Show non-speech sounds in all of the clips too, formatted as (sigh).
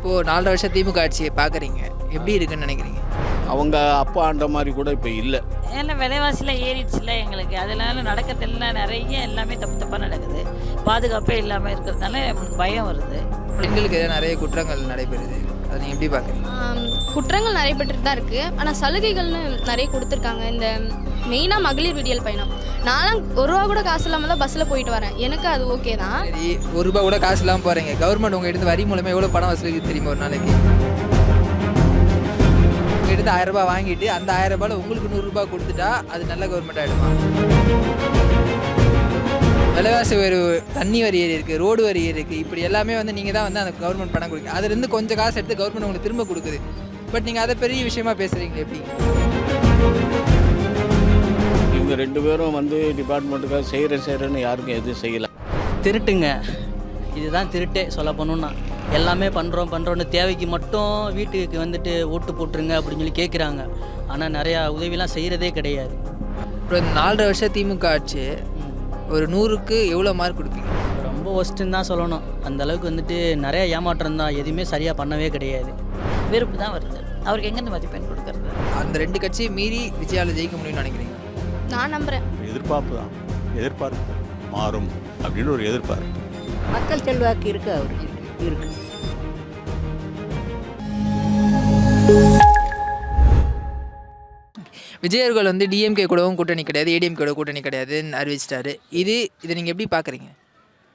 இப்போது நாலரை வருஷம் திமுக ஆட்சியை பார்க்குறீங்க. எப்படி இருக்குன்னு நினைக்கிறீங்க? அவங்க அப்பா ஆண்ட மாதிரி கூட இப்போ இல்லை. எல்லாம் விலைவாசிலாம் ஏறிடுச்சுல எங்களுக்கு. அதனால நடக்கிறதெல்லாம் நிறைய எல்லாமே தப்பு தப்பாக நடக்குது. பாதுகாப்பே இல்லாமல் இருக்கிறதுனால பயம் வருது. பெண்களுக்கு நிறைய குற்றங்கள் நடைபெறுது. அதை நீங்கள் எப்படி பார்க்குறீங்க குற்றங்கள் நடைபெற்றுட்டு தான் இருக்குது ஆனால் சலுகைகள்னு நிறைய கொடுத்துருக்காங்க. இந்த மெயினாக மகளிர் விடியல் பயணம். நான்லாம் ஒரு ரூபா கூட காசு இல்லாமல் தான் பஸ்ஸில் போயிட்டு வரேன். எனக்கு அது ஓகே தான். சரி ஒரு ரூபா கூட காசு இல்லாமல் போகிறீங்க கவர்மெண்ட் உங்கள் எடுத்து வரி மூலமாக எவ்வளோ பணம் வசூலிக்கு தெரியுமா ஒரு நாளைக்கு? எடுத்து ஆயிரம் ரூபாய் வாங்கிட்டு அந்த ஆயிரம் ரூபாயில் உங்களுக்கு நூறுரூபா கொடுத்துட்டா அது நல்ல கவர்மெண்ட் ஆகிடுமா விலைவாசி ஒரு தண்ணி வரி ஏறி இருக்குது ரோடு வரி ஏறி இருக்குது இப்படி எல்லாமே வந்து நீங்கள் தான் வந்து அந்த கவர்மெண்ட் பணம் கொடுக்குங்க. அதுலேருந்து கொஞ்சம் காசு எடுத்து கவர்மெண்ட் உங்களுக்கு திரும்ப கொடுக்குது. பட் நீங்கள் அதை பெரிய விஷயமா பேசுகிறீங்க எப்படி? இவங்க ரெண்டு பேரும் வந்து டிபார்ட்மெண்ட்டுக்காக செய்கிற செய்கிறேன்னு யாருக்கும் எதுவும் செய்யலை. திருட்டுங்க. இதுதான் திருட்டே சொல்ல போகணுன்னா எல்லாமே பண்ணுறோம் பண்ணுறோன்னு தேவைக்கு மட்டும் வீட்டுக்கு வந்துட்டு ஓட்டு போட்டுருங்க அப்படின்னு சொல்லி கேட்குறாங்க ஆனால் நிறையா உதவிலாம் செய்கிறதே கிடையாது. அப்புறம் இந்த நாலரை வருஷம் திமுக ஆட்சி ஒரு நூறுக்கு எவ்வளோ மார்க் கொடுப்பீங்க? ரொம்ப ஒஸ்ட்டுன்னு தான் சொல்லணும். அந்த அளவுக்கு வந்துட்டு நிறைய ஏமாற்றம் தான். எதுவுமே சரியாக பண்ணவே கிடையாது. வெறுப்பு தான் வருது. அவருக்கு எங்கேருந்து மதிப்பெண் கொடுக்கறது? அந்த ரெண்டு கட்சியை மீறி விஜயால ஜெயிக்க முடியும்னு நினைக்கிறீங்க? நான் நம்புகிறேன் எதிர்பார்ப்பு தான். எதிர்பார்ப்பு மாறும். அப்படின்னு ஒரு எதிர்பார்ப்பு. மக்கள் செல்வாக்கு இருக்கு அவருக்கு. இருக்கு. விஜயர்கள் வந்து டிஎம்கே கூடவும் கூட்டணி கிடையாது ஏடிஎம்கே கூட கூட்டணி கிடையாதுன்னு அறிவிச்சிட்டாரு. இது இதை நீங்கள் எப்படி பார்க்குறீங்க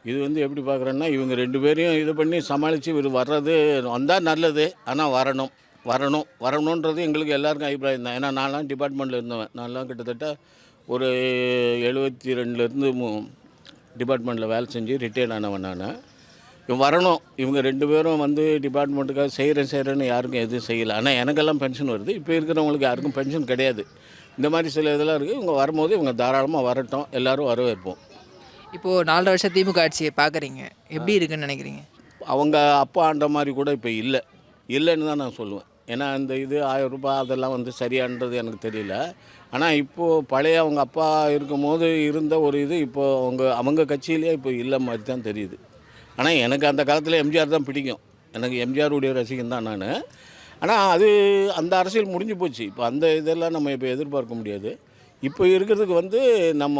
இது வந்து எப்படி பார்க்குறேன்னா இவங்க ரெண்டு பேரையும் இது பண்ணி சமாளித்து இவர் வர்றது வந்தால் நல்லது ஆனால் வரணும் வரணும் வரணுன்றது எங்களுக்கு எல்லாருக்கும் அபிப்பிராயம் தான். ஏன்னா நான்லாம் டிபார்ட்மெண்ட்டில் இருந்தவன். நான்லாம் கிட்டத்தட்ட ஒரு எழுபத்தி ரெண்டுலேருந்து டிபார்ட்மெண்ட்டில் வேலை செஞ்சு ரிட்டையர்ட் ஆனவன் நான். இவன் வரணும். இவங்க ரெண்டு பேரும் வந்து டிபார்ட்மெண்ட்டுக்காக செய்கிறேன் செய்கிறேன்னு யாருக்கும் எதுவும் செய்யலை. ஆனால் எனக்கெல்லாம் பென்ஷன் வருது. இப்போ இருக்கிறவங்களுக்கு யாருக்கும் பென்ஷன் கிடையாது. இந்த மாதிரி சில இதெல்லாம் இருக்குது இவங்க வரும்போது இவங்க தாராளமாக வரட்டும். எல்லோரும் வரவேற்போம். இப்போது நாலரை வருஷம் திமுக ஆட்சியை பார்க்குறீங்க. எப்படி இருக்குன்னு நினைக்கிறீங்க? அவங்க அப்பா ஆண்ட மாதிரி கூட இப்போ இல்லை. இல்லைன்னு தான் நான் சொல்லுவேன். ஏன்னா இந்த இது ஆயிரம் ரூபாய் அதெல்லாம் வந்து சரியான்றது எனக்கு தெரியல. ஆனால் இப்போது பழைய அவங்க அப்பா இருக்கும்போது இருந்த ஒரு இது இப்போ அவங்க அவங்க கட்சியிலே இப்போ இல்லை மாதிரி தான் தெரியுது. ஆனால் எனக்கு அந்த காலத்தில் எம்ஜிஆர் தான் பிடிக்கும். எனக்கு எம்ஜிஆர் உடைய ரசிகன் தான் நான். ஆனால் அது அந்த அரசியல் முடிஞ்சு போச்சு. இப்போ அந்த இதெல்லாம் நம்ம இப்போ எதிர்பார்க்க முடியாது. இப்போ இருக்கிறதுக்கு வந்து நம்ம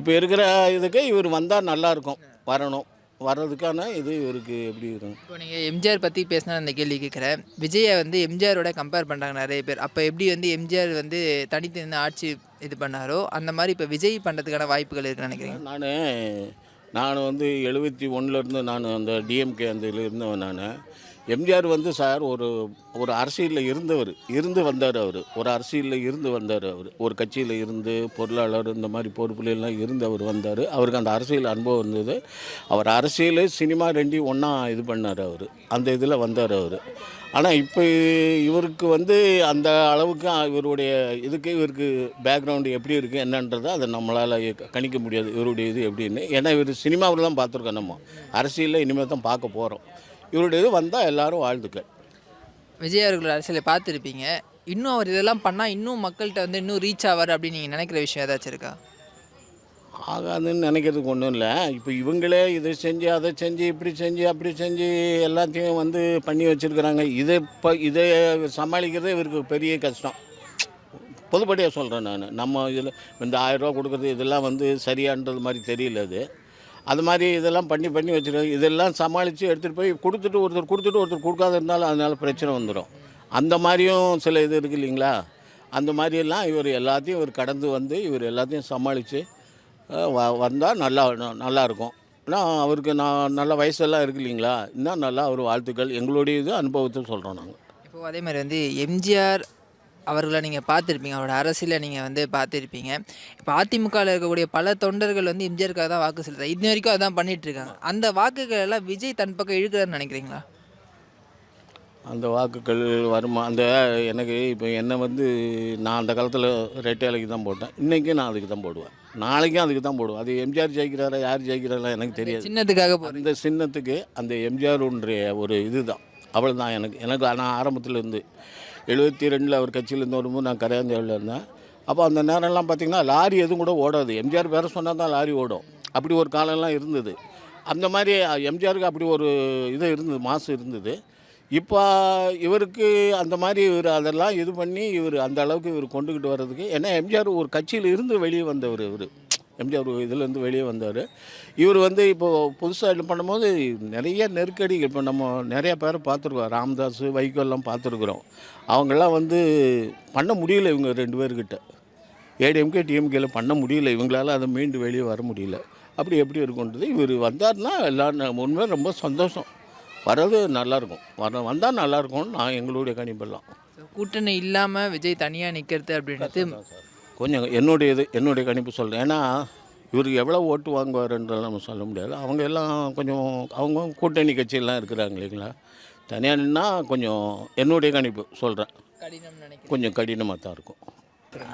இப்போ இருக்கிற இதுக்கு இவர் வந்தால் நல்லாயிருக்கும் வரணும். வர்றதுக்கான இது இவருக்கு எப்படி இருக்கும்? இப்போ நீங்கள் எம்ஜிஆர் பற்றி பேசினா அந்த கேள்வி கேட்குறேன் விஜயை வந்து எம்ஜிஆரோட கம்பேர் பண்ணுறாங்க நிறைய பேர். அப்போ எப்படி வந்து எம்ஜிஆர் வந்து தனித்து நின்று ஆட்சி இது பண்ணாரோ அந்த மாதிரி இப்போ விஜய் பண்ணுறதுக்கான வாய்ப்புகள் இருக்குன்னு நினைக்கிறீங்க? நான் நான் வந்து எழுபத்தி ஒன்றுலேருந்து நான் அந்த டிஎம்கே அந்த இதில் இருந்தவன் நான். எம்ஜிஆர் வந்து சார் ஒரு ஒரு அரசியலில் இருந்தவர். இருந்து வந்தார் அவர். ஒரு அரசியலில் இருந்து வந்தார் அவர். ஒரு கட்சியில் இருந்து பொருளாளர் இந்த மாதிரி பொறுப்புலாம் எல்லாம் இருந்து அவர் வந்தார். அவருக்கு அந்த அரசியல் அனுபவம் இருந்தது. அவர் அரசியல் சினிமா ரெண்டையும் ஒன்றா இது பண்ணார் அவர். அந்த இதில் வந்தார் அவர். ஆனால் இப்போ இவருக்கு வந்து அந்த அளவுக்கு இவருடைய இதுக்கு இவருக்கு பேக்ரவுண்டு எப்படி இருக்குது என்னன்றதை அதை நம்மளால் கணிக்க முடியாது. இவருடைய இது எப்படின்னு. ஏன்னா இவர் சினிமாவில் தான் பார்த்துருக்கோம் நம்ம. அரசியலில் இனிமேல் தான் பார்க்க போகிறோம் இவருடைய இது வந்தால் எல்லோரும் வாழ்த்துக்கள். விஜய் அவர்கள் அரசியலை பார்த்துருப்பீங்க. இன்னும் அவர் இதெல்லாம் பண்ணால் இன்னும் மக்கள்கிட்ட வந்து இன்னும் ரீச் ஆவார் அப்படின்னு நீங்கள் நினைக்கிற விஷயம் ஏதாச்சும் இருக்கா? ஆகாதுன்னு நினைக்கிறதுக்கு ஒன்றும் இல்லை. இப்போ இவங்களே இதை செஞ்சு அதை செஞ்சு இப்படி செஞ்சு அப்படி செஞ்சு எல்லாத்தையும் வந்து பண்ணி வச்சுருக்குறாங்க. இதை இப்போ இதை சமாளிக்கிறதே இவருக்கு பெரிய கஷ்டம். பொதுப்படியாக சொல்கிறேன் நான். நம்ம இதில் இந்த ஆயிரரூவா கொடுக்குறது இதெல்லாம் வந்து சரியான்றது மாதிரி தெரியல அது. அது மாதிரி இதெல்லாம் பண்ணி பண்ணி வச்சுருக்காங்க இதெல்லாம் சமாளித்து எடுத்துகிட்டு போய் கொடுத்துட்டு ஒருத்தர் கொடுத்துட்டு ஒருத்தர் கொடுக்காத இருந்தாலும் அதனால் பிரச்சனை வந்துடும் அந்த மாதிரியும் சில இது இருக்குது இல்லைங்களா? அந்த மாதிரியெல்லாம் இவர் எல்லாத்தையும் இவர் கடந்து வந்து இவர் எல்லாத்தையும் சமாளித்து வ வந்தால் நல்லா நல்லா இருக்கும். ஆனால் அவருக்கு நான் நல்ல வயசெல்லாம் இருக்கு இல்லைங்களா? இன்னும் நல்லா அவர் வாழ்த்துக்கள். எங்களுடைய இது அனுபவத்தை சொல்கிறோம் நாங்கள் இப்போ அதே மாதிரி வந்து எம்ஜிஆர் அவர்களை நீங்கள் பார்த்துருப்பீங்க. அவரோட அரசியலை நீங்கள் வந்து பார்த்துருப்பீங்க. இப்போ அதிமுகவில் இருக்கக்கூடிய பல தொண்டர்கள் வந்து எம்ஜிஆருக்காக தான் வாக்கு செலுத்துறாங்க. இன்ன வரைக்கும் அதான் பண்ணிகிட்ருக்காங்க இருக்காங்க. அந்த வாக்குகள் எல்லாம் விஜய் தன் பக்கம் இழுக்கிறாருன்னு நினைக்கிறீங்களா? அந்த வாக்குகள் வருமா? அந்த எனக்கு இப்போ என்னை வந்து நான் அந்த காலத்தில் ரெட்டையாலைக்கு தான் போட்டேன். இன்றைக்கும் நான் அதுக்கு தான் போடுவேன். நாளைக்கும் அதுக்கு தான் போடுவேன். அது எம்ஜிஆர் ஜெயிக்கிறாரா யார் ஜெயிக்கிறாரா எனக்கு தெரியாது. சின்னத்துக்காக அந்த சின்னத்துக்கு அந்த எம்ஜிஆருன்ற ஒரு இதுதான். அவள் தான் எனக்கு. எனக்கு நான் ஆரம்பத்தில் இருந்து எழுபத்தி ரெண்டில் அவர் கட்சியிலேருந்து வரும்போது நான் கரையாந்தேவில் இருந்தேன். அப்போ அந்த நேரம்லாம் பார்த்திங்கன்னா லாரி எதுவும் கூட ஓடாது. எம்ஜிஆர் பேர சொன்னால் தான் லாரி ஓடும். அப்படி ஒரு காலம்லாம் இருந்தது. அந்த மாதிரி எம்ஜிஆருக்கு அப்படி ஒரு இது இருந்தது மாசு இருந்தது. இப்போ இவருக்கு அந்த மாதிரி இவர் அதெல்லாம் இது பண்ணி இவர் அந்த அளவுக்கு இவர் கொண்டுக்கிட்டு வர்றதுக்கு ஏன்னா எம்ஜிஆர் ஒரு கட்சியில் இருந்து வெளியே வந்தவர் இவர். எம்ஜிஆர் இதுலேருந்து வெளியே வந்தார். இவர் வந்து இப்போது புதுசாக இது பண்ணும்போது நிறைய நெருக்கடி இப்போ நம்ம நிறைய பேரை பார்த்துருக்கோம். ராம்தாஸ் வைகோல்லாம் பார்த்துருக்குறோம். அவங்கெல்லாம் வந்து பண்ண முடியல இவங்க ரெண்டு பேர்கிட்ட. ஏடிஎம்கே டிஎம்கேல பண்ண முடியல. இவங்களால அதை மீண்டு வெளியே வர முடியல. அப்படி எப்படி இருக்குன்றது இவர் வந்தார்னா எல்லா உண்மையாக ரொம்ப சந்தோஷம். வர்றது நல்லாயிருக்கும் வர வந்தால் நல்லாயிருக்கும்னு நான் எங்களுடைய கணிப்பெல்லாம். கூட்டணி இல்லாமல் விஜய் தனியாக நிற்கிறது அப்படின்றது கொஞ்சம் என்னுடைய இது என்னுடைய கணிப்பு சொல்கிறேன் ஏன்னா இவருக்கு எவ்வளோ ஓட்டு வாங்குவாருன்றதெல்லாம் நம்ம சொல்ல முடியாது. அவங்க எல்லாம் கொஞ்சம் அவங்க கூட்டணி கட்சியெல்லாம் இருக்கிறாங்க இல்லைங்களா? தனியாக நின்னா கொஞ்சம் என்னுடைய கணிப்பு சொல்கிறேன் கொஞ்சம் கடினமாக தான் இருக்கும்.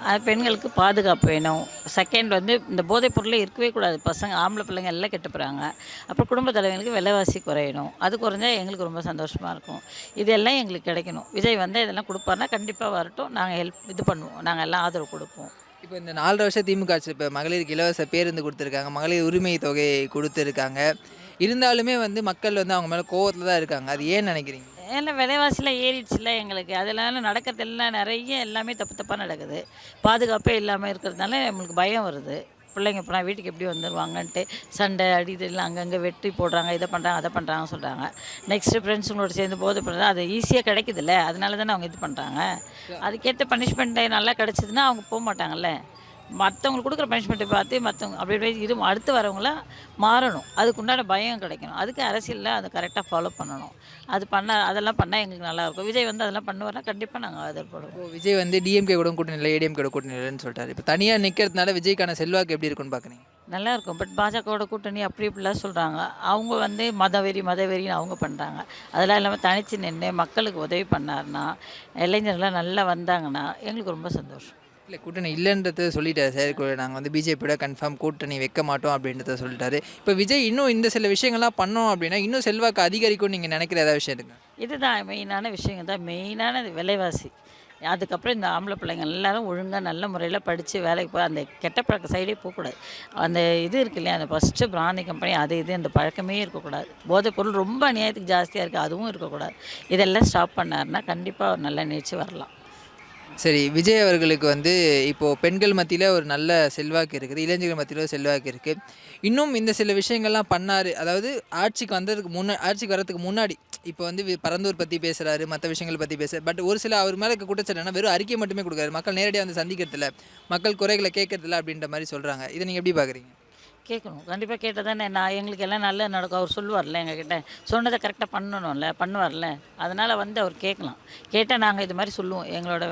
அது பெண்களுக்கு பாதுகாப்பு வேணும். செகண்ட் வந்து இந்த போதைப் பொருளே இருக்கவே கூடாது. பசங்க ஆம்பளை பிள்ளைங்க எல்லாம் கெட்டு போகிறாங்க அப்புறம் குடும்ப தலைவங்களுக்கு விலைவாசி குறையணும். அது குறைஞ்சா எங்களுக்கு ரொம்ப சந்தோஷமாக இருக்கும். இதெல்லாம் எங்களுக்கு கிடைக்கணும். விஜய் வந்து இதெல்லாம் கொடுப்பாருன்னா கண்டிப்பாக வரட்டும். நாங்கள் ஹெல்ப் இது பண்ணுவோம். நாங்கள் எல்லாம் ஆதரவு கொடுப்போம். இப்போ இந்த நாலரை வருஷம் திமுக ஆட்சி இப்போ மகளிருக்கு இலவச பேருந்து கொடுத்துருக்காங்க. மகளிர் உரிமை தொகை கொடுத்துருக்காங்க. இருந்தாலுமே வந்து மக்கள் வந்து அவங்க மேலே கோவத்தில் தான் இருக்காங்க. அது ஏன் நினைக்கிறீங்க? ஏன்னா விலைவாசிலாம் ஏறிடுச்சுல எங்களுக்கு. அதனால நடக்கிறதெல்லாம் நிறைய எல்லாமே தப்பு தப்பாக நடக்குது. பாதுகாப்பே இல்லாமல் இருக்கிறதுனால நம்மளுக்கு பயம் வருது. பிள்ளைங்க இப்போ வீட்டுக்கு எப்படி வந்துடுவாங்கன்ட்டு சண்டை அடி இதெல்லாம் அங்கங்கே வெட்டி போடுறாங்க இதை பண்ணுறாங்க அதை பண்ணுறாங்கன்னு சொல்கிறாங்க நெக்ஸ்ட்டு ஃப்ரெண்ட்ஸுங்களோட சேர்ந்து போது பண்ணுறது அது ஈஸியாக கிடைக்குதுல்ல. அதனால தானே அவங்க இது பண்ணுறாங்க அதுக்கேற்ற பனிஷ்மெண்ட்டு நல்லா கிடச்சிதுன்னா அவங்க போக மாட்டாங்கல்ல. மற்றவங்களுக்கு கொடுக்குற பனிஷ்மெண்ட்டை பார்த்து மற்றவங்க அப்படி அப்படியே இது அடுத்து வரவங்களாம் மாறணும். அதுக்குண்டான பயம் கிடைக்கணும். அதுக்கு அரசியலில் அதை கரெக்டாக ஃபாலோ பண்ணணும். அது பண்ண அதெல்லாம் பண்ணால் எங்களுக்கு நல்லாயிருக்கும் விஜய் வந்து அதெல்லாம் பண்ணுவார்னா கண்டிப்பாக நாங்கள் ஆதரப்படுவோம் விஜய் வந்து டிஎம்கே கூட கூட்டணி இல்லை ஏடிஎம்கே கூட கூட்டணி இல்லைன்னு சொல்லிட்டாரு இப்போ தனியாக நிற்கிறதுனால விஜய்க்கான செல்வாக்கு எப்படி இருக்குன்னு பார்க்குறீங்க நல்லா இருக்கும். பட் பாஜகவோட கூட்டணி அப்படி இப்படிலாம் சொல்கிறாங்க அவங்க வந்து மதவெறி மதவெறின்னு அவங்க பண்ணுறாங்க அதெல்லாம் இல்லாமல் தனித்து நின்று மக்களுக்கு உதவி பண்ணாருன்னா இளைஞர்கள்லாம் நல்லா வந்தாங்கன்னா எங்களுக்கு ரொம்ப சந்தோஷம். இல்லை கூட்டணி இல்லைன்றத சொல்லிட்டாரு சார். கூட நாங்கள் வந்து பிஜேபியோட கன்ஃபார்ம் கூட்டணி வைக்க மாட்டோம் அப்படின்றத சொல்லிட்டாரு. இப்போ விஜய் இன்னும் இந்த சில விஷயங்கள்லாம் பண்ணோம் அப்படின்னா இன்னும் செல்வாக்கு அதிகரிக்கும் நீங்கள் நினைக்கிற ஏதாவது விஷயம் இருக்கு இதுதான் மெயினான விஷயங்க தான் மெயினான விலைவாசி. அதுக்கப்புறம் இந்த ஆம்பளை பிள்ளைங்க எல்லாரும் ஒழுங்காக நல்ல முறையில் படித்து வேலைக்கு போய் அந்த கெட்ட பழக்க சைடே போகக்கூடாது. அந்த இது இருக்கு இல்லையா? அந்த ஃபஸ்ட்டு பிராந்தி கம்பெனி அது இது அந்த பழக்கமே இருக்கக்கூடாது. போதைப் பொருள் ரொம்ப அநியாயத்துக்கு ஜாஸ்தியாக இருக்குது அதுவும் இருக்கக்கூடாது. இதெல்லாம் ஸ்டாப் பண்ணாருன்னா கண்டிப்பாக ஒரு நல்ல நிகழ்ச்சி வரலாம். சரி விஜய் அவர்களுக்கு வந்து இப்போது பெண்கள் மத்தியில் ஒரு நல்ல செல்வாக்கு இருக்குது இளைஞர்கள் மத்தியில் ஒரு செல்வாக்கு இருக்குது இன்னும் இந்த சில விஷயங்கள்லாம் பண்ணார். அதாவது ஆட்சிக்கு வந்ததுக்கு முன்னா ஆட்சிக்கு வரதுக்கு முன்னாடி இப்போ வந்து பரந்தூர் பற்றி பேசுகிறாரு மற்ற விஷயங்கள் பற்றி பேச பட் ஒரு சில அவர் மேலே இருக்க குற்றச்சாட்டு வெறும் அறிக்கை மட்டுமே கொடுக்குறாரு. மக்கள் நேரடியாக வந்து சந்திக்கிறதில்ல மக்கள் குறைகளை கேட்கறதில்ல அப்படின்ற மாதிரி சொல்கிறாங்க இதை நீங்கள் எப்படி பார்க்குறீங்க கேட்கணும். கண்டிப்பாக கேட்டால் தானே நான் எங்களுக்கு எல்லாம் நல்லது நடக்கும். அவர் சொல்லுவார்ல எங்ககிட்ட சொன்னதை கரெக்டாக பண்ணணும்ல பண்ணுவார்ல. அதனால் வந்து அவர் கேட்கலாம். கேட்டால் நாங்கள் இது மாதிரி சொல்லுவோம். எங்களோட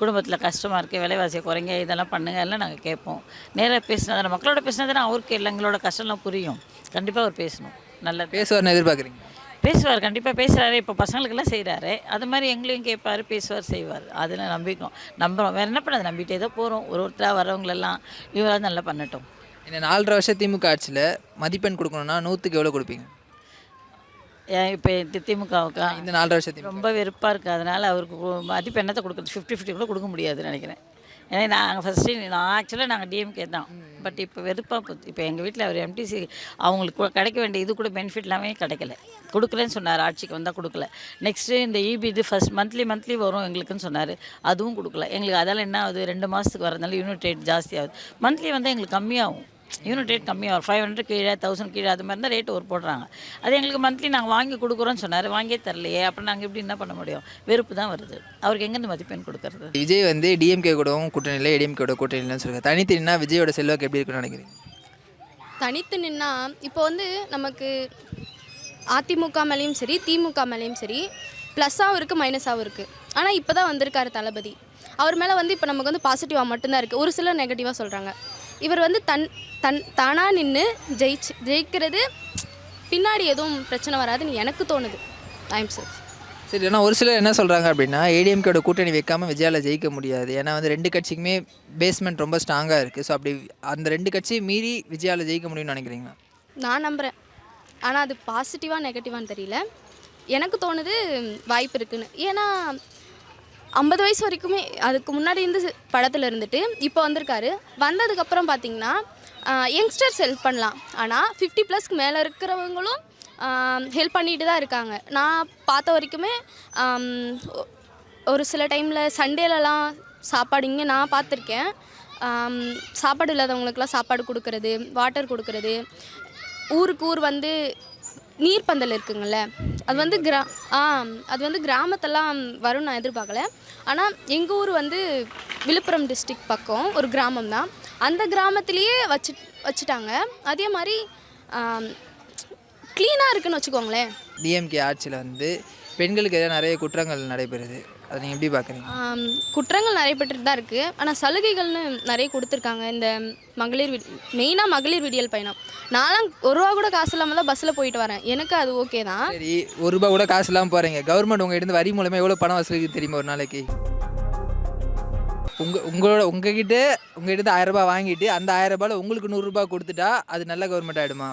குடும்பத்தில் கஷ்டமாக இருக்குது விலைவாசியை குறைங்க இதெல்லாம் பண்ணுங்க எல்லாம் நாங்கள் கேட்போம். நேராக பேசினா தானே மக்களோட பேசினா தானே அவருக்கு இல்லை எங்களோட கஷ்டம்லாம் புரியும். கண்டிப்பாக அவர் பேசணும். நல்லது பேசுவார்னு எதிர்பார்க்குறீங்க பேசுவார் கண்டிப்பாக பேசுகிறாரு இப்போ பசங்களுக்கெல்லாம் செய்கிறாரு அது மாதிரி எங்களையும் கேட்பார் பேசுவார் செய்வார். அதில் நம்பிக்கோம் நம்புகிறோம் வேறு என்ன பண்ணாது நம்பிட்டே தான் போகிறோம் ஒரு ஒருத்தராக வரவங்களெல்லாம் இவராக நல்லா பண்ணட்டும். இந்த நாலரை வருஷம் திமுக ஆட்சியில் மதிப்பெண் கொடுக்கணும்னா நூற்றுக்கு எவ்வளோ கொடுப்பீங்க? ஏன் இப்போ திமுகவுக்கா? இந்த நாலரை வருஷம் திமுக. ரொம்ப வெறுப்பாக இருக்குது அதனால் அவருக்கு மதிப்பு என்னத்தை கொடுக்குறது? ஃபிஃப்டி ஃபிஃப்டி கூட கொடுக்க முடியாதுன்னு நினைக்கிறேன். ஏன்னா நாங்கள் ஃபஸ்ட்டு நான் ஆக்சுவலாக நாங்கள் டிஎம்கே தான். பட் இப்போ வெறுப்பாக இப்போ எங்கள் வீட்டில் அவர் எம்டிசி அவங்களுக்கு கூட கிடைக்க வேண்டிய இது கூட பெனிஃபிட் எல்லாமே கிடைக்கல. கொடுக்கலன்னு சொன்னார். ஆட்சிக்கு வந்தால் கொடுக்கல. நெக்ஸ்ட்டு இந்த இபி இது ஃபஸ்ட் மந்த்லி மந்த்லி வரும் எங்களுக்குன்னு சொன்னார். அதுவும் கொடுக்கல. எங்களுக்கு அதால் என்ன ஆகுது? ரெண்டு மாதத்துக்கு வரதுனால யூனிட் ரேட் ஜாஸ்தி ஆகுது. மந்த்லி வந்து எங்களுக்கு கம்மியாகும். யூனிட் ரேட் கம்மியாக ஃபைவ் ஹண்ட்ரட் கீழே தௌசண்ட் கீழே அது மாதிரி தான் ரேட் ஒரு போடுறாங்க. அது எங்களுக்கு மந்த்லி நாங்கள் வாங்கி கொடுக்குறோன்னு சொன்னார் வாங்கியே தரலையே அப்புறம் நாங்கள் எப்படி என்ன பண்ண முடியும்? வெறுப்பு தான் வருது. அவருக்கு எங்கேருந்து மதிப்பெண் கொடுக்கறது? விஜய் வந்து டிஎம்கே கூடவும் கூட்டணி இல்லை ஏடிஎம்கே கூட கூட்டணி இல்லைன்னு சொல்லுங்கள் தனித்து நின்னா விஜயோட செல்வாக்கு எப்படி இருக்குன்னு நினைக்கிறீங்க? தனித்து நின்னா இப்போ வந்து நமக்கு அதிமுக மேலேயும் சரி திமுக மேலேயும் சரி ப்ளஸ்ஸாகவும் இருக்குது மைனஸாகவும் இருக்குது ஆனால் இப்போ தான் வந்திருக்காரு தளபதி. அவர் மேலே வந்து இப்போ நமக்கு வந்து பாசிட்டிவாக மட்டும்தான் இருக்குது ஒரு சிலர் நெகட்டிவாக சொல்கிறாங்க இவர் வந்து தன் தன் தானாக நின்று ஜெயிச்சு ஜெயிக்கிறது பின்னாடி எதுவும் பிரச்சனை வராதுன்னு எனக்கு தோணுது. டைம் சார் சரி ஆனால் ஒரு சிலர் என்ன சொல்கிறாங்க அப்படின்னா ஏடிஎம்கேட கூட்டணி வைக்காமல் விஜயால ஜெயிக்க முடியாது. ஏன்னா வந்து ரெண்டு கட்சிக்குமே பேஸ்மெண்ட் ரொம்ப ஸ்ட்ராங்காக இருக்குது ஸோ அப்படி அந்த ரெண்டு கட்சியை மீறி விஜயால ஜெயிக்க முடியும்னு நினைக்கிறீங்களா? நான் நம்புகிறேன் ஆனால் அது பாசிட்டிவாக நெகட்டிவான்னு தெரியல. எனக்கு தோணுது வாய்ப்பு இருக்குன்னு. ஏன்னா ஐம்பது வயசு வரைக்குமே அதுக்கு முன்னாடி இருந்து படத்தில் இருந்துட்டு இப்போ வந்திருக்காரு. வந்ததுக்கப்புறம் பார்த்தீங்கன்னா யங்ஸ்டர்ஸ் ஹெல்ப் பண்ணலாம். ஆனால் ஃபிஃப்டி ப்ளஸ்க்கு மேலே இருக்கிறவங்களும் ஹெல்ப் பண்ணிட்டு தான் இருக்காங்க. நான் பார்த்த வரைக்குமே ஒரு சில டைமில் சண்டேலலாம் சாப்பாடு இங்கே நான் பார்த்துருக்கேன். சாப்பாடு இல்லாதவங்களுக்குலாம் சாப்பாடு கொடுக்கறது வாட்டர் கொடுக்கறது. ஊருக்கு ஊர் வந்து நீர்ப்பந்தல் இருக்குங்கள்ல அது வந்து கிரா ஆ அது வந்து கிராமத்தெல்லாம் வரும்னு நான் எதிர்பார்க்கல. ஆனால் எங்கள் ஊர் வந்து விழுப்புரம் டிஸ்ட்ரிக் பக்கம் ஒரு கிராமம் தான். அந்த கிராமத்திலேயே வச்சு வச்சுட்டாங்க. அதே மாதிரி க்ளீனாக இருக்குன்னு வச்சுக்கோங்களேன். டிஎம்கே ஆட்சியில் வந்து பெண்களுக்கு எதிராக நிறைய குற்றங்கள் நடைபெறுது. அதை நீங்கள் எப்படி பார்க்குறீங்க? குற்றங்கள் நடைபெற்றுட்டு தான் இருக்குது ஆனால் சலுகைகள்னு நிறைய கொடுத்துருக்காங்க. இந்த மகளிர் வி மெயினாக மகளிர் விடியல் பயணம். நான்லாம் ஒரு ரூபா கூட காசு இல்லாமல் தான் பஸ்ஸில் போயிட்டு வரேன். எனக்கு அது ஓகே தான். சரி ஒரு ரூபா கூட காசு இல்லாமல் போகிறீங்க கவர்மெண்ட் உங்கள் இருந்து வரி மூலமாக எவ்வளோ பணம் வசூலிக்கு தெரியுமா ஒரு நாளைக்கு? உங்கள் உங்களோட உங்ககிட்ட உங்ககிட்ட ஆயிரம் ரூபாய் வாங்கிட்டு அந்த ஆயிரம் ரூபாயில் உங்களுக்கு நூறுரூபா கொடுத்துட்டா அது நல்ல கவர்மெண்ட் ஆகிடுமா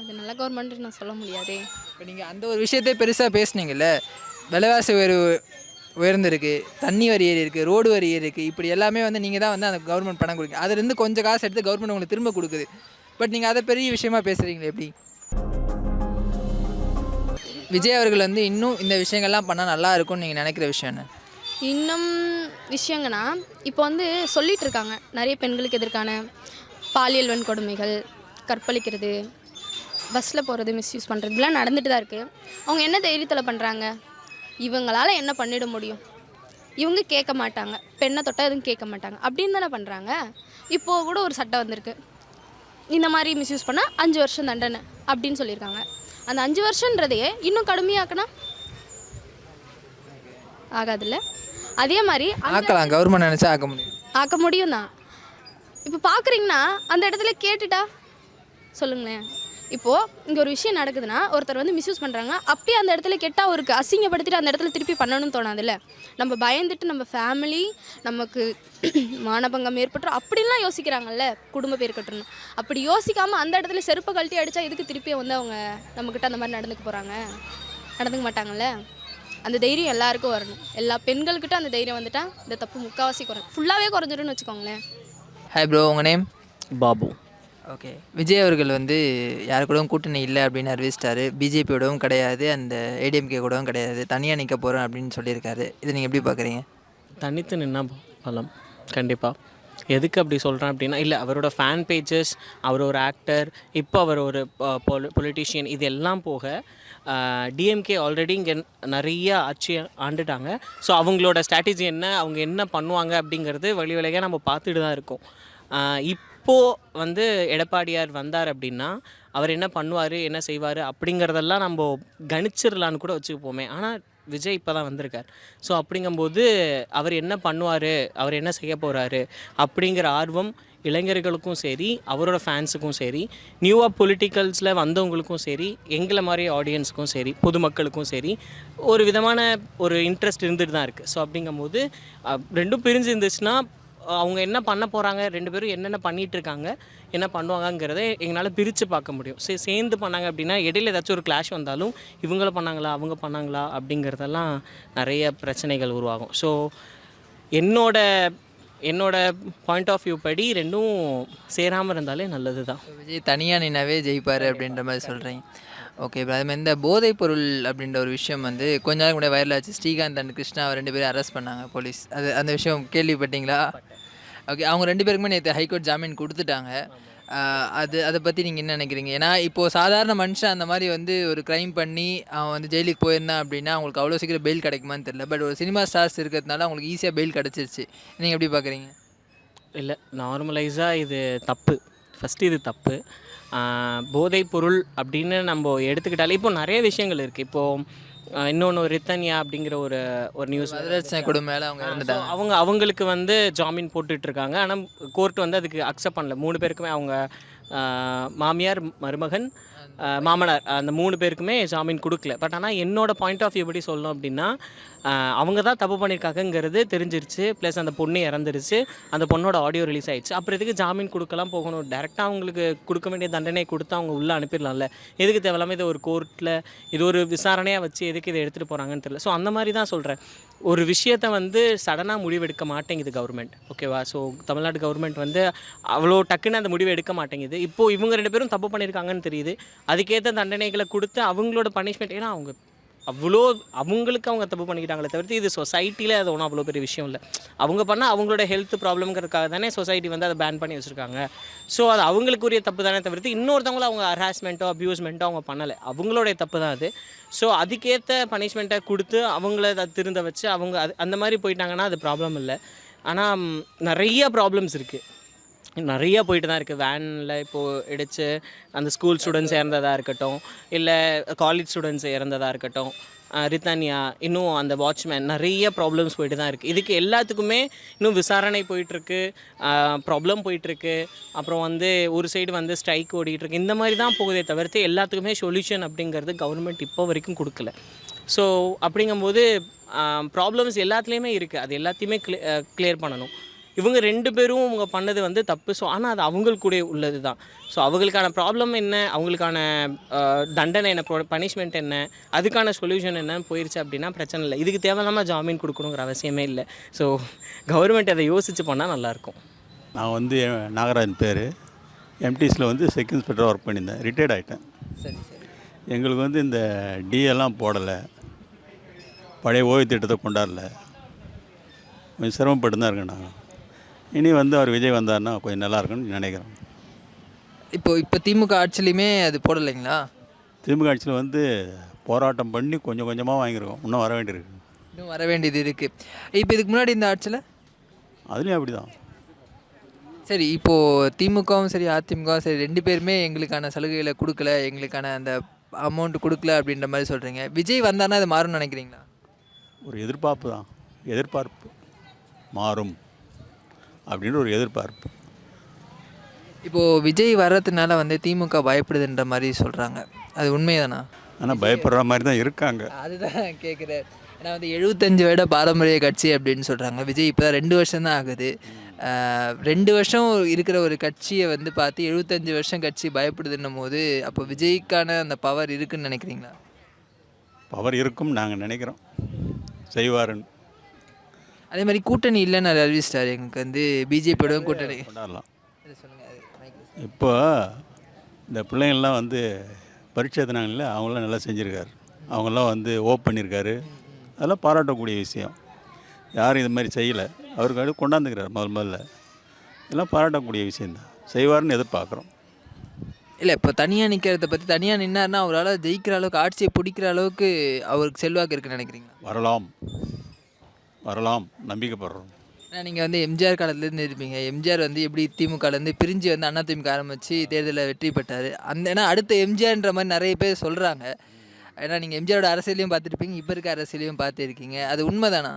அது நல்ல கவர்மெண்ட் நான் சொல்ல முடியாதே. இப்போ நீங்கள் அந்த ஒரு விஷயத்தை பெருசாக பேசுனீங்கல்ல விலைவாசி உயர்வு உயர்ந்திருக்கு தண்ணி வரி ஏறி இருக்குது ரோடு வரி ஏறி இருக்குது இப்படி எல்லாமே வந்து நீங்கள் தான் வந்து அந்த கவர்மெண்ட் பணம் கொடுங்க அதுலேருந்து கொஞ்சம் காசு எடுத்து கவர்மெண்ட் உங்களுக்கு திரும்ப கொடுக்குது. பட் நீங்கள் அதை பெரிய விஷயமா பேசுகிறீங்களே எப்படி? விஜய் அவர்கள் வந்து இன்னும் இந்த விஷயங்கள்லாம் பண்ணால் நல்லா இருக்கும்னு நீங்கள் நினைக்கிற விஷயம் என்ன? இன்னும் விஷயங்கன்னா இப்போ வந்து சொல்லிட்டு இருக்காங்க. நிறைய பெண்களுக்கு எதிர்க்கான பாலியல் வன்கொடுமைகள் கற்பழிக்கிறது பஸ்ஸில் போகிறது மிஸ்யூஸ் பண்ணுறது இதெல்லாம் நடந்துட்டு தான் இருக்குது அவங்க என்ன தைரியத்தில் பண்ணுறாங்க இவங்களால என்ன பண்ணிட முடியும்? இவங்க கேட்க மாட்டாங்க. பெண்ணை தொட்டால் எதுவும் கேட்க மாட்டாங்க. அப்படின்னு தானே பண்ணுறாங்க இப்போது கூட ஒரு சட்டம் வந்திருக்கு. இந்த மாதிரி மிஸ்யூஸ் பண்ணால் அஞ்சு வருஷம் தண்டனை அப்படின்னு சொல்லியிருக்காங்க. அந்த அஞ்சு வருஷன்றதையே இன்னும் கடுமையாக்குனா? ஆகாதுல்ல? அதே மாதிரி ஆக்கலாம் கவர்மெண்ட் நினச்சா ஆக்க முடியும். ஆக்க முடியும் தான் இப்போ பார்க்குறீங்கன்னா அந்த இடத்துல கேட்டுட்டா? சொல்லுங்களேன். இப்போது இங்கே ஒரு விஷயம் நடக்குதுன்னா ஒருத்தர் வந்து மிஸ்யூஸ் பண்ணுறாங்க அப்படியே அந்த இடத்துல கெட்டால் அவருக்கு அசிங்கப்படுத்திட்டு அந்த இடத்துல திருப்பி பண்ணணும்னு தோணாதுல்ல? நம்ம பயந்துட்டு நம்ம ஃபேமிலி நமக்கு (clears throat) மானபங்கம் ஏற்பட்டுரும். அப்படின்லாம் யோசிக்கிறாங்கல்ல? குடும்ப பேர் கட்டணும் அப்படி யோசிக்காமல் அந்த இடத்துல செருப்பை கழட்டி அடித்தா எதுக்கு திருப்பி வந்து அவங்க நம்மக்கிட்ட அந்த மாதிரி நடந்துக்க போகிறாங்க நடந்துக்க மாட்டாங்கல்ல? அந்த தைரியம் எல்லாருக்கும் வரணும். எல்லா பெண்கள்கிட்ட அந்த தைரியம் வந்துட்டா இந்த தப்பு முக்கால்வாசி குறை ஃபுல்லாகவே குறைஞ்சிடும்னு வச்சுக்கோங்களேன். ஹாய் ப்ரோ உங்கள் நேம் பாபு. ஓகே. விஜய் அவர்கள் வந்து யாரு கூடவும் கூட்டணி இல்லை அப்படின்னு அறிவிச்சிட்டாரு. பிஜேபியோடவும் கிடையாது அந்த ஏடிஎம்கே கூடவும் கிடையாது. தனியாக நிற்க போகிறோம் அப்படின்னு சொல்லியிருக்காரு. இதை நீங்கள் எப்படி பார்க்குறீங்க? தனித்து நின்னா பலம் கண்டிப்பாக எதுக்கு அப்படி சொல்கிறேன் அப்படின்னா இல்லை அவரோட ஃபேன் பேஜஸ் அவர் ஒரு ஆக்டர் இப்போ அவர் ஒரு பொலிட்டிஷியன் இது எல்லாம் போக டிஎம்கே ஆல்ரெடி இங்கே நிறைய ஆட்சி ஆண்டுட்டாங்க. ஸோ அவங்களோட ஸ்ட்ராட்டஜி என்ன அவங்க என்ன பண்ணுவாங்க அப்படிங்கிறது வழி வழியாக நம்ம பார்த்துட்டு தான் இருக்கோம். இப் இப்போது வந்து எடப்பாடியார் வந்தார் அப்படின்னா அவர் என்ன பண்ணுவார் என்ன செய்வார் அப்படிங்கிறதெல்லாம் நம்ம கணிச்சிடலான்னு கூட வச்சுக்குப்போமே. ஆனால் விஜய் இப்போ தான் வந்திருக்கார். ஸோ அப்படிங்கும்போது அவர் என்ன பண்ணுவார் அவர் என்ன செய்ய போகிறாரு அப்படிங்கிற ஆர்வம் இளைஞர்களுக்கும் சரி அவரோட ஃபேன்ஸுக்கும் சரி நியூவாக பொலிட்டிக்கல்ஸில் வந்தவங்களுக்கும் சரி எங்களை மாதிரி ஆடியன்ஸுக்கும் சரி பொதுமக்களுக்கும் சரி ஒரு விதமான ஒரு இன்ட்ரெஸ்ட் இருந்துட்டு தான் இருக்குது ஸோ அப்படிங்கும்போது ரெண்டும் பிரிஞ்சு இருந்துச்சுன்னா அவங்க என்ன பண்ண போகிறாங்க ரெண்டு பேரும் என்னென்ன பண்ணிகிட்டு இருக்காங்க என்ன பண்ணுவாங்கங்கிறத எங்களால் பிரித்து பார்க்க முடியும். சரி சேர்ந்து பண்ணாங்க அப்படின்னா இடையில ஏதாச்சும் ஒரு கிளாஷ் வந்தாலும் இவங்கள பண்ணாங்களா அவங்க பண்ணாங்களா அப்படிங்கிறதெல்லாம் நிறைய பிரச்சனைகள் உருவாகும். ஸோ என்னோட என்னோட பாயிண்ட் ஆஃப் வியூ படி ரெண்டும் சேராமல் இருந்தாலே நல்லது தான். விஜய் தனியாக நின்னாவே ஜெயிப்பார் அப்படின்ற மாதிரி சொல்கிறீங்க ஓகே இப்போ அதுமாதிரி இந்த போதைப் பொருள் அப்படின்ற ஒரு விஷயம் வந்து கொஞ்ச நாள் கூட வைரல் ஆச்சு. ஸ்ரீகாந்த் அண்ட் கிருஷ்ணா ரெண்டு பேரும் அரெஸ்ட் பண்ணாங்க போலீஸ் அது அந்த விஷயம் கேள்விப்பட்டீங்களா? ஓகே அவங்க ரெண்டு பேருக்குமே நேற்று ஹைகோர்ட் ஜாமீன் கொடுத்துட்டாங்க. அது அதை பற்றி நீங்கள் என்ன நினைக்கிறீங்க? ஏன்னா இப்போது சாதாரண மனுஷன் அந்த மாதிரி வந்து ஒரு க்ரைம் பண்ணி அவன் வந்து ஜெயிலுக்கு போயிருந்தான் அப்படின்னா அவங்களுக்கு அவ்வளோ சீக்கிரம் பெயில் கிடைக்குமான்னு தெரியல. பட் ஒரு சினிமா ஸ்டார்ஸ் இருக்கிறதுனால அவங்களுக்கு ஈஸியாக பெயில் கிடச்சிருச்சு. நீங்கள் எப்படி பார்க்குறீங்க இல்லை நார்மலைஸாக இது தப்பு. ஃபஸ்ட்டு இது தப்பு. போதைப் பொருள் அப்படின்னு நம்ம எடுத்துக்கிட்டாலே இப்போ நிறைய விஷயங்கள் இருக்குது இப்போது இன்னொன்று ரித்தன்யா அப்படிங்கிற ஒரு ஒரு நியூஸ் கொடுமையில அவங்க அவங்க அவங்களுக்கு வந்து ஜாமீன் போட்டுட்டு இருக்காங்க ஆனால் கோர்ட் வந்து அதுக்கு அக்செப்ட் பண்ணல. மூணு பேருக்குமே அவங்க மாமியார் மருமகன் மாமனார் அந்த மூணு பேருக்குமே ஜாமீன் கொடுக்கல. பட் ஆனால் என்னோட பாயிண்ட் ஆஃப் வியூ எப்படி சொல்லணும் அப்படின்னா அவங்க தான் தப்பு பண்ணியிருக்காங்கங்கிறது தெரிஞ்சிருச்சு. ப்ளஸ் அந்த பொண்ணு இறந்துருச்சு. அந்த பொண்ணோட ஆடியோ ரிலீஸ் ஆயிடுச்சு. அப்புறம் எதுக்கு ஜாமீன் கொடுக்கலாம் போகணும்? டேரெக்டாக அவங்களுக்கு கொடுக்க வேண்டிய தண்டனை கொடுத்து அவங்க உள்ளே அனுப்பிடலாம்ல. எதுக்கு தேவையில்லாமல் இதை ஒரு கோர்ட்டில் இது ஒரு விசாரணையாக வச்சு எதுக்கு இதை எடுத்துகிட்டு போகிறாங்கன்னு தெரியல. ஸோ அந்த மாதிரி தான் சொல்கிறேன் ஒரு விஷயத்தை வந்து சடனாக முடிவெடுக்க மாட்டேங்குது கவர்மெண்ட் ஓகேவா ஸோ தமிழ்நாடு கவர்மெண்ட் வந்து அவ்வளோ டக்குன்னு அந்த முடிவை எடுக்க மாட்டேங்குது. இப்போது இவங்க ரெண்டு பேரும் தப்பு பண்ணியிருக்காங்கன்னு தெரியுது. அதுக்கேற்ற தண்டனைகளை கொடுத்து அவங்களோட பனிஷ்மெண்ட் ஏன்னா அவங்க அவ்வளோ அவங்களுக்கு அவங்க தப்பு பண்ணிக்கிட்டாங்களே தவிர்த்து இது சொசைட்டியில் அது ஒன்றும் அவ்வளோ பெரிய விஷயம் இல்லை. அவங்க பண்ணால் அவங்களோட ஹெல்த் ப்ராப்ளம்ங்கிறதுக்காக தானே சொசைட்டி வந்து அதை பேன் பண்ணி வச்சுருக்காங்க. ஸோ அது அவங்களுக்குரிய தப்பு தானே தவிர்த்து இன்னொருத்தவங்களும் அவங்க ஹராஸ்மெண்ட்டோ அப்யூஸ்மெண்ட்டோ அவங்க பண்ணலை. அவங்களுடைய தப்பு தான் அது. ஸோ அதுக்கேற்ற பனிஷ்மெண்ட்டை கொடுத்து அவங்கள அதை திருந்த வச்சு அவங்க அது அந்த மாதிரி போயிட்டாங்கன்னா அது ப்ராப்ளம் இல்லை. ஆனால் நிறைய ப்ராப்ளம்ஸ் இருக்குது நிறைய போயிட்டு தான் இருக்குது வேனில் இப்போது இடித்து அந்த ஸ்கூல் ஸ்டூடெண்ட்ஸ் இறந்ததாக இருக்கட்டும் இல்லை காலேஜ் ஸ்டூடெண்ட்ஸ் இறந்ததாக இருக்கட்டும் ரித்தானியா இன்னும் அந்த வாட்ச்மேன் நிறைய ப்ராப்ளம்ஸ் போயிட்டு தான் இருக்குது இதுக்கு எல்லாத்துக்குமே இன்னும் விசாரணை போயிட்டுருக்கு ப்ராப்ளம் போயிட்டுருக்கு அப்புறம் வந்து ஒரு சைடு வந்து ஸ்ட்ரைக் ஓடிட்டுருக்கு இந்த மாதிரி தான் போகுதே தவிர்த்து எல்லாத்துக்குமே சொல்யூஷன் அப்படிங்கிறது கவர்மெண்ட் இப்போ வரைக்கும் கொடுக்கல. ஸோ அப்படிங்கும்போது ப்ராப்ளம்ஸ் எல்லாத்துலேயுமே இருக்குது அது எல்லாத்தையுமே கிளியர் பண்ணணும். இவங்க ரெண்டு பேரும் அவங்க பண்ணது வந்து தப்பு. ஸோ ஆனால் அது அவங்களுக்குடைய உள்ளது தான் ஸோ அவங்களுக்கான ப்ராப்ளம் என்ன? அவங்களுக்கான தண்டனை என்ன? பனிஷ்மெண்ட் என்ன? அதுக்கான சொல்யூஷன் என்ன? போயிருச்சு அப்படின்னா பிரச்சனை இல்லை. இதுக்கு தேவையில்லாமல் ஜாமீன் கொடுக்கணுங்கிற அவசியமே இல்லை. ஸோ கவர்மெண்ட் அதை யோசித்து பண்ணால் நல்லாயிருக்கும் நான் வந்து நாகராஜன் பேர். எம்டிஸில் வந்து செகண்ட் இன்ஸ்பெக்டர் ஒர்க் பண்ணியிருந்தேன். ரிட்டையர்ட் ஆகிட்டேன் சரி சரி. எங்களுக்கு வந்து இந்த டிஎல்லாம் போடலை. பழைய ஓய்வு திட்டத்தை கொண்டாடல. கொஞ்சம் சிரமப்பட்டு தான் இருக்கேன் நாங்கள் இனி வந்து அவர் விஜய் வந்தாருன்னா கொஞ்சம் நல்லா இருக்கும்னு நினைக்கிறோம் இப்போ இப்போ திமுக ஆட்சிலையுமே அது போடலைங்களா? திமுக ஆட்சியில் வந்து போராட்டம் பண்ணி கொஞ்சம் கொஞ்சமாக வாங்கியிருக்கோம். இன்னும் வர வேண்டியிருக்கு. இன்னும் வர வேண்டியது இருக்குது இப்போ இதுக்கு முன்னாடி இந்த ஆட்சியில்? அதுலேயும் அப்படி தான் சரி இப்போது திமுகவும் சரி அதிமுகவும் சரி ரெண்டு பேருமே எங்களுக்கான சலுகைகளை கொடுக்கல எங்களுக்கான அந்த அமௌண்ட் கொடுக்கல அப்படின்ற மாதிரி சொல்கிறீங்க விஜய் வந்தாருன்னா அது மாறும்னு நினைக்கிறீங்களா? ஒரு எதிர்பார்ப்பு தான். எதிர்பார்ப்பு மாறும். அப்படின்னு ஒரு எதிர்பார்ப்பு. இப்போது விஜய் வர்றதுனால வந்து திமுக பயப்படுதுன்ற மாதிரி சொல்கிறாங்க அது உண்மைதானா? ஆனால் பயப்படுற மாதிரி தான் இருக்காங்க. அதுதான் கேட்குறேன் ஏன்னா வந்து எழுபத்தஞ்சு வருட பாரம்பரிய கட்சி அப்படின்னு சொல்கிறாங்க விஜய் இப்போ தான் ரெண்டு வருஷம் தான் ஆகுது. ரெண்டு வருஷம் இருக்கிற ஒரு கட்சியை வந்து பார்த்து எழுபத்தஞ்சு வருஷம் கட்சி பயப்படுதுன்னும் போது அப்போ விஜய்க்கான அந்த பவர் இருக்குன்னு நினைக்கிறீங்களா? பவர் இருக்கும் நாங்கள் நினைக்கிறோம். செய்வாருன்னு. அதே மாதிரி கூட்டணி இல்லைன்னு அவர் அறிவிச்சிட்டாரு. எங்களுக்கு வந்து பிஜேபியோட கூட்டணி. கொண்டாடலாம். இப்போ இந்த பிள்ளைங்கள்லாம் வந்து பரீட்சை எழுதினாங்கல்ல அவங்களாம் நல்லா செஞ்சுருக்காரு. அவங்களாம் வந்து ஓப் பண்ணியிருக்காரு. அதெல்லாம் பாராட்டக்கூடிய விஷயம். யாரும் இது மாதிரி செய்யலை. அவருக்கு அது கொண்டாந்துக்கிறார் முதல் முதல்ல. இதெல்லாம் பாராட்டக்கூடிய விஷயந்தான் செய்வார்னு எதிர்பார்க்குறோம். இல்லை இப்போ தனியாக நிற்கிறத பற்றி தனியாக நின்னாருன்னா அவரால் ஜெயிக்கிற அளவுக்கு ஆட்சியை பிடிக்கிற அளவுக்கு அவருக்கு செல்வாக்கு இருக்குன்னு நினைக்கிறீங்களா? வரலாம். வரலாம் நம்பிக்கைப்படுறோம். ஏன்னா நீங்கள் வந்து எம்ஜிஆர் காலத்துலேருந்து இருப்பீங்க. எம்ஜிஆர் வந்து எப்படி திமுகலேருந்து பிரிஞ்சு வந்து அண்ணா திமுக ஆரம்பித்து தேர்தலில் வெற்றி பெற்றார். அந்த ஏன்னா அடுத்த எம்ஜிஆர்ன்ற மாதிரி நிறைய பேர் சொல்கிறாங்க ஏன்னா நீங்கள் எம்ஜிஆரோட அரசியலையும் பார்த்துருப்பீங்க. இப்போ இருக்க அரசியலையும் பார்த்துருக்கீங்க. அது உண்மைதானா?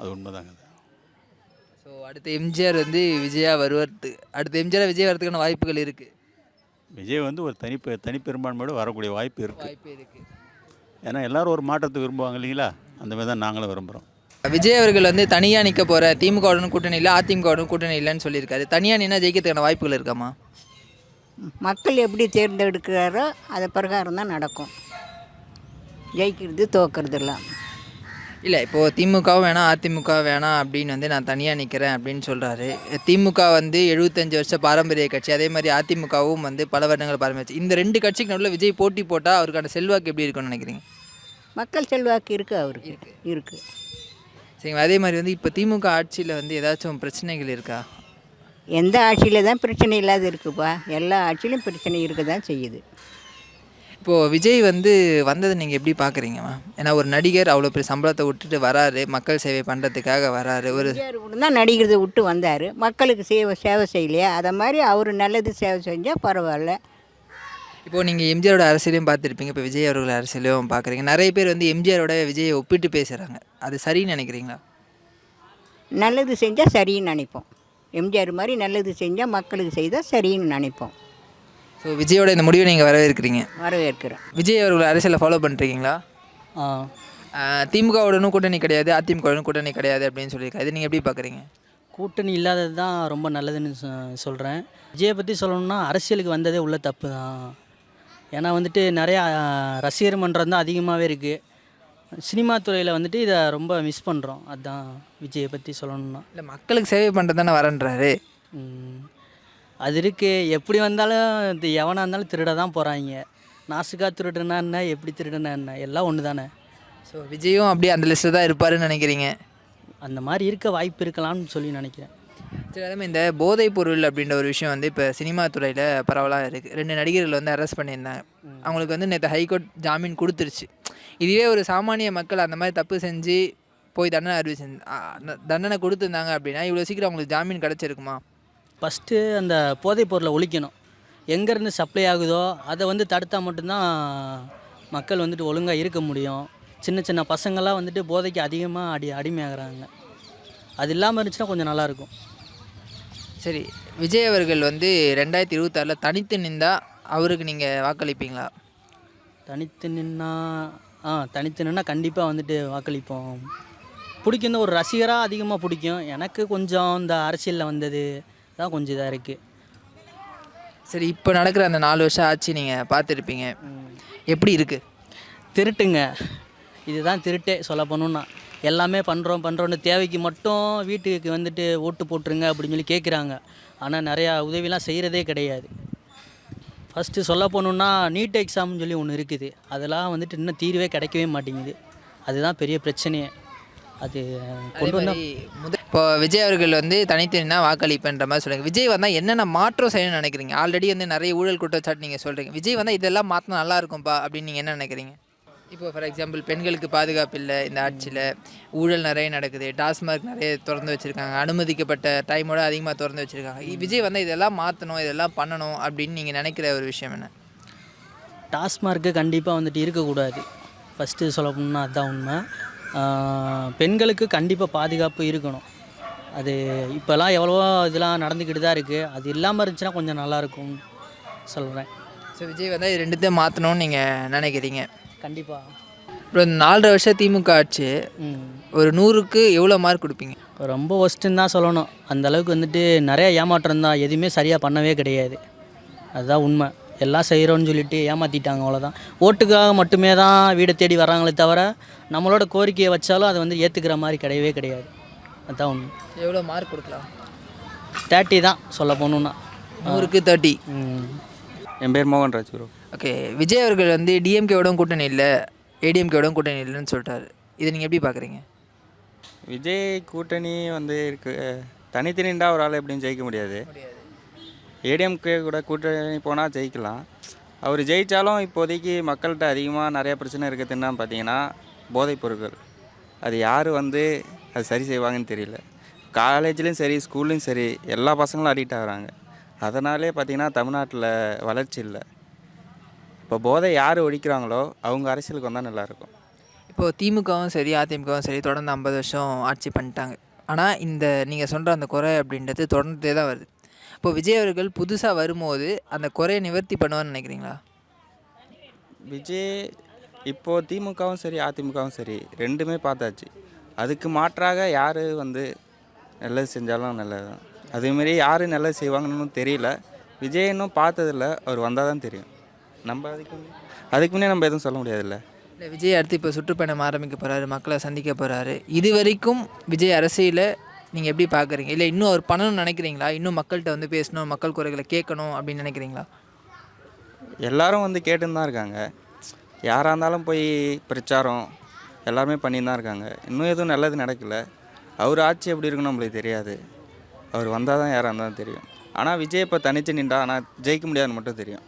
அது உண்மைதாங்க. ஸோ அடுத்த எம்ஜிஆர் வந்து விஜயா வருவதுக்கு அடுத்த எம்ஜிஆர் விஜய் வரதுக்கான வாய்ப்புகள் இருக்குது விஜய் வந்து ஒரு தனி தனிப்பெரும்பான்மையோடு வரக்கூடிய வாய்ப்பு இருக்குது வாய்ப்பு இருக்குது ஏன்னா எல்லாரும் ஒரு மாற்றத்தை விரும்புவாங்க இல்லைங்களா? அந்த மாதிரி தான் நாங்களும் விரும்புகிறோம் விஜய் அவர்கள் வந்து தனியாக நிற்க போகிற திமுகவுடன் கூட்டணி இல்லை அதிமுகவுடன் கூட்டணி இல்லைன்னு சொல்லியிருக்காரு. தனியாக நின்னா ஜெயிக்கிறதுக்கான வாய்ப்புகள் இருக்காமா? மக்கள் எப்படி தேர்ந்தெடுக்கிறாரோ அது பிரகாரம் தான் நடக்கும். ஜெயிக்கிறது தோக்கிறது எல்லாம் இல்லை இப்போது திமுகவும் வேணாம் அதிமுக வேணாம் அப்படின்னு வந்து நான் தனியாக நிற்கிறேன் அப்படின்னு சொல்கிறாரு திமுக வந்து எழுபத்தஞ்சு வருஷம் பாரம்பரிய கட்சி அதே மாதிரி அதிமுகவும் வந்து பல வருடங்கள் பாரம்பரிய இந்த ரெண்டு கட்சிக்கு நடுவில் விஜய் போட்டி போட்டால் அவருக்கான செல்வாக்கு எப்படி இருக்கும்னு நினைக்கிறீங்க? மக்கள் செல்வாக்கு இருக்குது அவருக்கு. இருக்குது சரிங்களா அதே மாதிரி வந்து இப்போ திமுக ஆட்சியில் வந்து ஏதாச்சும் பிரச்சனைகள் இருக்கா? எந்த ஆட்சியில் தான் பிரச்சனை இல்லாத இருக்குப்பா. எல்லா ஆட்சியிலும் பிரச்சனை இருக்க தான் செய்யுது. இப்போது விஜய் வந்து வந்ததை நீங்கள் எப்படி பார்க்குறீங்கம்மா ஏன்னா ஒரு நடிகர் அவ்வளோ பெரிய சம்பளத்தை விட்டுட்டு வராரு மக்கள் சேவை பண்ணுறதுக்காக வராரு ஒரு தான் நடிக்கிறதை விட்டு வந்தார். மக்களுக்கு சேவை சேவை செய்யலையா? அதை மாதிரி அவர் நல்லது சேவை செஞ்சால் பரவாயில்ல. இப்போது நீங்கள் எம்ஜிஆரோட அரசியலையும் பார்த்துருப்பீங்க இப்போ விஜய் அவர்கள் அரசியலையும் பார்க்குறீங்க. நிறைய பேர் வந்து எம்ஜிஆரோட விஜயை ஒப்பிட்டு பேசுகிறாங்க அது சரின்னு நினைக்கிறீங்களா? நல்லது செஞ்சால் சரின்னு நினைப்போம். எம்ஜிஆர் மாதிரி நல்லது செஞ்சால் மக்களுக்கு செய்தால் சரின்னு நினைப்போம். ஸோ விஜயோட இந்த முடிவை நீங்கள் வரவேற்கிறீங்க? வரவேற்கிறேன் விஜய் அவர்கள் அரசியலை ஃபாலோ பண்ணிருக்கீங்களா ஆ. திமுகவுடனும் கூட்டணி கிடையாது அதிமுகவுடனும் கூட்டணி கிடையாது அப்படின்னு சொல்லியிருக்காரு. இது நீங்கள் எப்படி பார்க்குறீங்க? கூட்டணி இல்லாதது தான் ரொம்ப நல்லதுன்னு சொ- சொல்கிறேன் விஜயை பற்றி சொல்லணும்னா அரசியலுக்கு வந்ததே உள்ள தப்பு தான். ஏன்னா வந்துட்டு நிறையா ரசிகர் மன்றம் தான் அதிகமாகவே இருக்குது சினிமா துறையில் வந்துட்டு இதை ரொம்ப மிஸ் பண்ணுறோம் அதுதான் விஜயை பற்றி சொல்லணும்னா. இல்லை மக்களுக்கு சேவை பண்ணுறது தானே வரன்றாரு. அது இருக்குது எப்படி வந்தாலும் இது எவனாக இருந்தாலும் திருட தான் போகிறாங்க நாசுக்காக திருடுனா என்ன? எப்படி திருடுனா என்ன? எல்லாம் ஒன்று தானே. ஸோ விஜயும் அப்படியே அந்த லிஸ்ட்டில் தான் இருப்பாருன்னு நினைக்கிறீங்க? அந்த மாதிரி இருக்க வாய்ப்பு இருக்கலாம்னு சொல்லி நினைக்கிறேன். சரி அதே இந்த போதைப் பொருள் அப்படின்ற ஒரு விஷயம் வந்து இப்போ சினிமா துறையில் பரவலாக இருக்குது ரெண்டு நடிகர்கள் வந்து அரெஸ்ட் பண்ணியிருந்தாங்க. அவங்களுக்கு வந்து நேற்று ஹைகோர்ட் ஜாமீன் கொடுத்துருச்சு. இதுவே ஒரு சாமானிய மக்கள் அந்த மாதிரி தப்பு செஞ்சு போய் தண்டனை அறிவிச்சு தண்டனை கொடுத்துருந்தாங்க அப்படின்னா இவ்வளோ சீக்கிரம் அவங்களுக்கு ஜாமீன் கிடச்சிருக்குமா? ஃபஸ்ட்டு அந்த போதைப் பொருளை ஒழிக்கணும். எங்கேருந்து சப்ளை ஆகுதோ அதை வந்து தடுத்தா மட்டும்தான் மக்கள் வந்துட்டு ஒழுங்காக இருக்க முடியும். சின்ன சின்ன பசங்கள்லாம் வந்துட்டு போதைக்கு அதிகமாக அடி அடிமையாகிறாங்க. அது இல்லாமல் இருந்துச்சுன்னா கொஞ்சம் நல்லாயிருக்கும் சரி விஜய் அவர்கள் வந்து ரெண்டாயிரத்தி இருபத்தாறில் தனித்து நின்றா அவருக்கு நீங்கள் வாக்களிப்பீங்களா? தனித்து நின்னா ஆ தனித்து நின்னா கண்டிப்பாக வந்துட்டு வாக்களிப்போம். பிடிக்கும் ஒரு ரசிகராக அதிகமாக பிடிக்கும். எனக்கு கொஞ்சம் இந்த அரசியலில் வந்தது தான் கொஞ்சம் இதாக இருக்குது சரி இப்போ நடக்கிற அந்த நாலு வருஷம் ஆட்சி நீங்கள் பார்த்துருப்பீங்க. எப்படி இருக்குது திருட்டுங்க. இதுதான் திருட்டே சொல்ல போகணுன்னா எல்லாமே பண்ணுறோம் பண்ணுறோன்னு தேவைக்கு மட்டும் வீட்டுக்கு வந்துட்டு ஓட்டு போட்டுருங்க அப்படின்னு சொல்லி கேட்குறாங்க ஆனால் நிறையா உதவிலாம் செய்கிறதே கிடையாது. ஃபஸ்ட்டு சொல்ல போகணுன்னா நீட் எக்ஸாம்னு சொல்லி ஒன்று இருக்குது. அதெல்லாம் வந்துட்டு இன்னும் தீர்வே கிடைக்கவே மாட்டேங்குது. அதுதான் பெரிய பிரச்சனையே அது கொண்டு வந்தால் முத இப்போ விஜய் அவர்கள் வந்து தனித்து நின்னா வாக்களிப்புன்ற மாதிரி சொல்லுங்க விஜய் வந்தால் என்னென்ன மாற்றம் செய்யணும்னு நினைக்கிறீங்க? ஆல்ரெடி வந்து நிறைய ஊழல் குற்றச்சாட்டு நீங்கள் சொல்கிறீங்க விஜய் வந்தால் இதெல்லாம் மாற்றினா நல்லா இருக்கும்பா அப்படின்னு நீங்கள் என்ன நினைக்கிறீங்க? இப்போ ஃபார் எக்ஸாம்பிள் பெண்களுக்கு பாதுகாப்பு இல்லை இந்த ஆட்சியில் ஊழல் நிறைய நடக்குது டாஸ்மார்க் நிறைய திறந்து வச்சுருக்காங்க அனுமதிக்கப்பட்ட டைமோட அதிகமாக திறந்து வச்சுருக்காங்க. விஜய் வந்தால் இதெல்லாம் மாற்றணும் இதெல்லாம் பண்ணணும் அப்படின்னு நீங்கள் நினைக்கிற ஒரு விஷயம் என்ன? டாஸ்மார்க்கு கண்டிப்பாக வந்துட்டு இருக்கக்கூடாது. ஃபஸ்ட்டு சொல்ல போனால் அதுதான் உண்மை பெண்களுக்கு கண்டிப்பாக பாதுகாப்பு இருக்கணும். அது இப்போல்லாம் எவ்வளவோ இதெல்லாம் நடந்துக்கிட்டு தான் இருக்குது அது இல்லாமல் இருந்துச்சுன்னா கொஞ்சம் நல்லாயிருக்கும் சொல்கிறேன் ஸோ விஜய் வந்தால் இது ரெண்டுத்தையும் மாற்றணும்னு நீங்கள் நினைக்கிறீங்க? கண்டிப்பாக இந்த நாலரை வருஷம் திமுக ஆட்சி ம். ஒரு நூறுக்கு எவ்வளோ மார்க் கொடுப்பீங்க? ரொம்ப ஒஸ்ட்டுன்னு தான் சொல்லணும். அந்த அளவுக்கு வந்துட்டு நிறைய ஏமாற்றம் தான். எதுவுமே சரியாக பண்ணவே கிடையாது. அதுதான் உண்மை. எல்லாம் செய்கிறோன்னு சொல்லிட்டு ஏமாற்றிட்டாங்க அவ்வளோதான் ஓட்டுக்காக மட்டுமே தான் வீடை தேடி வர்றாங்களே தவிர நம்மளோட கோரிக்கையை வச்சாலும் அதை வந்து ஏற்றுக்கிற மாதிரி கிடையவே கிடையாது. அதுதான் உண்மை. எவ்வளோ மார்க் கொடுக்கலாம்? தேர்ட்டி தான் சொல்ல போகணுன்னா நூறுக்கு தேர்ட்டி ம். என் பேர் மோகன்ராஜ் ப்ரோ ஓகே விஜய் அவர்கள் வந்து டிஎம்கேவோட கூட்டணி இல்லை ஏடிஎம்கேவோட கூட்டணி இல்லைன்னு சொல்லிட்டாரு. இதை நீங்கள் எப்படி பார்க்குறீங்க விஜய் கூட்டணி வந்து இருக்கு தனித்து நின்றா ஒரு ஆள் எப்படியும் ஜெயிக்க முடியாது. ஏடிஎம்கே கூட கூட்டணி போனால் ஜெயிக்கலாம். அவர் ஜெயித்தாலும் இப்போதைக்கு மக்கள்கிட்ட அதிகமாக நிறையா பிரச்சனை இருக்குதுன்னா பார்த்தீங்கன்னா போதைப் பொருட்கள் அது யார் வந்து அது சரி செய்வாங்கன்னு தெரியல. காலேஜ்லேயும் சரி ஸ்கூல்லையும் சரி எல்லா பசங்களும் அடிக்ட் ஆகிறாங்க. அதனாலே பார்த்தீங்கன்னா தமிழ்நாட்டில் வளர்ச்சி இல்லை. இப்போ போதை யார் ஒழிக்கிறாங்களோ அவங்க அரசியலுக்கு வந்தால் நல்லாயிருக்கும். இப்போது திமுகவும் சரி அதிமுகவும் சரி தொடர்ந்து ஐம்பது வருஷம் ஆட்சி பண்ணிட்டாங்க. ஆனால் இந்த நீங்கள் சொல்கிற அந்த குறை அப்படின்றது தொடர்ந்தே தான் வருது. இப்போ விஜய் அவர்கள் புதுசாக வரும்போது அந்த குறையை நிவர்த்தி பண்ணுவார்னு நினைக்கிறீங்களா? விஜய் இப்போது திமுகவும் சரி அதிமுகவும் சரி ரெண்டுமே பார்த்தாச்சு. அதுக்கு மாற்றாக யார் வந்து நல்லது செஞ்சாலும் நல்லது தான் அதேமாரி யார் நல்லது செய்வாங்கன்னு தெரியல. விஜய் இன்னும் பார்த்ததில்ல. அவர் வந்தால் தான் தெரியும். நம்ம அதுக்கு அதுக்கு முன்னே நம்ம எதுவும் சொல்ல முடியாதுல்ல. இல்லை விஜய் அடுத்து இப்போ சுற்றுப்பயணம் ஆரம்பிக்க போகிறாரு மக்களை சந்திக்க போகிறாரு இது வரைக்கும் விஜய் அரசியலை நீங்கள் எப்படி பார்க்குறீங்க இல்லை இன்னும் அவர் பண்ணணும்னு நினைக்கிறீங்களா? இன்னும் மக்கள்கிட்ட வந்து பேசணும் மக்கள் குறைகளை கேட்கணும் அப்படின்னு நினைக்கிறீங்களா? எல்லாரும் வந்து கேட்டுன்னு தான் இருக்காங்க. யாராக இருந்தாலும் போய் பிரச்சாரம் எல்லாருமே பண்ணின்னு தான் இருக்காங்க. இன்னும் எதுவும் நல்லது நடக்கல. அவர் ஆட்சி எப்படி இருக்குன்னு நம்மளுக்கு தெரியாது. அவர் வந்தால் தான் யாராக இருந்தாலும் தெரியும். ஆனால் விஜய் இப்போ தனித்து நின்றா ஆனால் ஜெயிக்க முடியாதுன்னு மட்டும் தெரியும்.